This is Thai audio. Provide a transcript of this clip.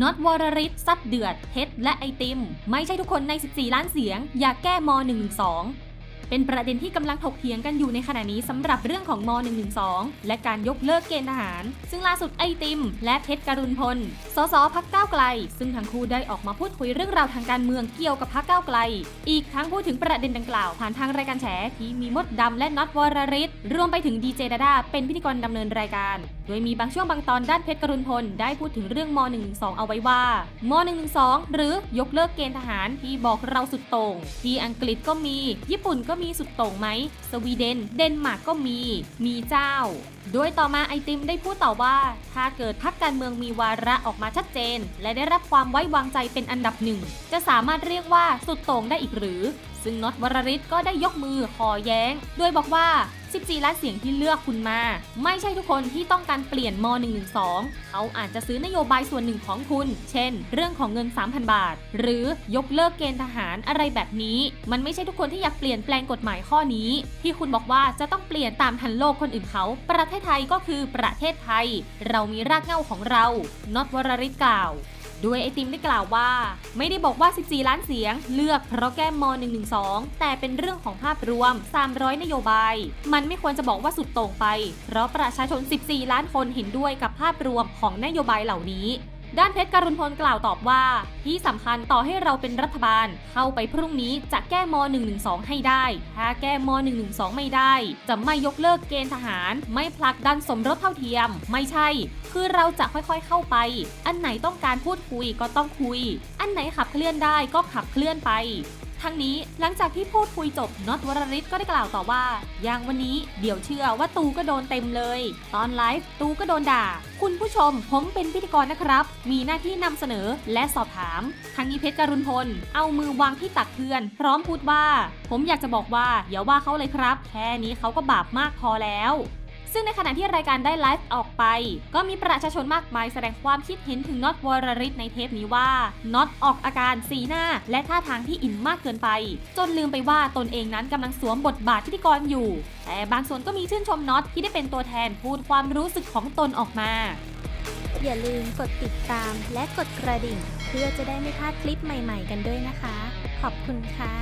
น็อตวรริศซัดเดือดเพชรและไอติม ไม่ใช่ทุกคนใน 14 ล้านเสียง อยากแก้ม .112 เป็นประเด็นที่กำลังถกเถียงกันอยู่ในขณะนี้สำหรับเรื่องของม .112 และการยกเลิกเกณฑ์ทหาร ซึ่งล่าสุดไอติม และเพชรกรุณพล สสพักก้าวไกล ซึ่งทั้งคู่ได้ออกมาพูดคุยเรื่องราวทางการเมืองเกี่ยวกับพักก้าวไกล อีกทั้งพูดถึงประเด็นดังกล่าวผ่านทางรายการแฉที่มีมดดำและน็อตวรริศรวมไปถึงดีเจดาดาเป็นพิธีกรดำเนินรายการ โดยมีบางช่วงบางตอนด้านเพชรกรุณพลได้พูดถึงเรื่องม .112 เอาไว้ว่าม .112 หรือยกเลิกเกณฑ์ทหารที่บอกเราสุดโต่งที่อังกฤษก็มี ญี่ปุ่นก็มีสุดโต่งไหม สวีเดน เดนมาร์กก็มี มีเจ้า โดยต่อมาไอติมได้พูดต่อว่า ถ้าเกิดพักการเมืองมีวาระออกมาชัดเจน และได้รับความไว้วางใจเป็นอันดับหนึ่ง จะสามารถเรียกว่าสุดโต่งได้อีกหรือ ซึ่งน็อตวรริศก็ได้ยกมือขอแย้ง โดยบอกว่า 14 ล้านเสียงที่เลือกคุณมา ไม่ใช่ทุกคนที่ต้องการเปลี่ยนม .112 เขาอาจจะซื้อนโยบายส่วนหนึ่งของคุณ เช่น เรื่องของเงิน 3,000 บาท หรือยกเลิกเกณฑ์ทหารอะไรแบบนี้ มันไม่ใช่ทุกคนที่อยากเปลี่ยนแปลงกฎหมายข้อนี้ ที่คุณบอกว่าจะต้องเปลี่ยนตามทันโลกคนอื่นเขา ประเทศไทยก็คือประเทศไทย เรามีรากเหง้าของเราน็อตวรริศกล่าว ด้วยไอติมได้กล่าวว่า ไม่ได้บอกว่า 14 ล้านเสียง เลือกเพราะแก้ม .112 แต่เป็นเรื่องของภาพรวม 300 นโยบาย มันไม่ควรจะบอกว่าสุดโต่งไป เพราะประชาชน 14 ล้านคนเห็นด้วยกับภาพรวมของนโยบายเหล่านี้ ด้านเพชรการุณพลกล่าวตอบว่า ที่สำคัญต่อให้เราเป็นรัฐบาล เข้าไปพรุ่งนี้จะแก้ม .112 ให้ได้ ถ้าแก้ม .112 ไม่ได้ จะไม่ยกเลิกเกณฑ์ทหาร ไม่ผลักดันสมรสเท่าเทียม ไม่ใช่ คือเราจะค่อยๆเข้าไป อันไหนต้องการพูดคุยก็ต้องคุย อันไหนขับเคลื่อนได้ก็ขับเคลื่อนไป ทั้งนี้หลังจากที่พูดคุยจบน็อตวรริศก็ได้กล่าวต่อว่า อย่างวันนี้เดี๋ยวเชื่อว่าตูก็โดนเต็มเลย ตอนไลฟ์ตูก็โดนด่า คุณผู้ชมผมเป็นพิธีกรนะครับ มีหน้าที่นำเสนอและสอบถาม ทั้งนี้เพชรการุณพล เอามือวางที่ตักเพื่อน พร้อมพูดว่า ผมอยากจะบอกว่าอย่าว่าเขาเลยครับ แค่นี้เขาก็บาปมากพอแล้ว ซึ่งในขณะที่รายการได้ไลฟ์ออกไป ก็มีประชาชนมากมายแสดงความคิดเห็นถึงน็อตวรริศในเทปนี้ว่าน็อตออกอาการสีหน้า และท่าทางที่อินมากเกินไป จนลืมไปว่าตนเองนั้นกำลังสวมบทบาทพิธีกรอยู่ แต่บางส่วนก็มีชื่นชมน็อตที่ได้เป็นตัวแทนพูดความรู้สึกของตนออกมา อย่าลืมกดติดตามและกดกระดิ่ง เพื่อจะได้ไม่พลาดคลิปใหม่ ๆ กันด้วยนะคะ ขอบคุณค่ะ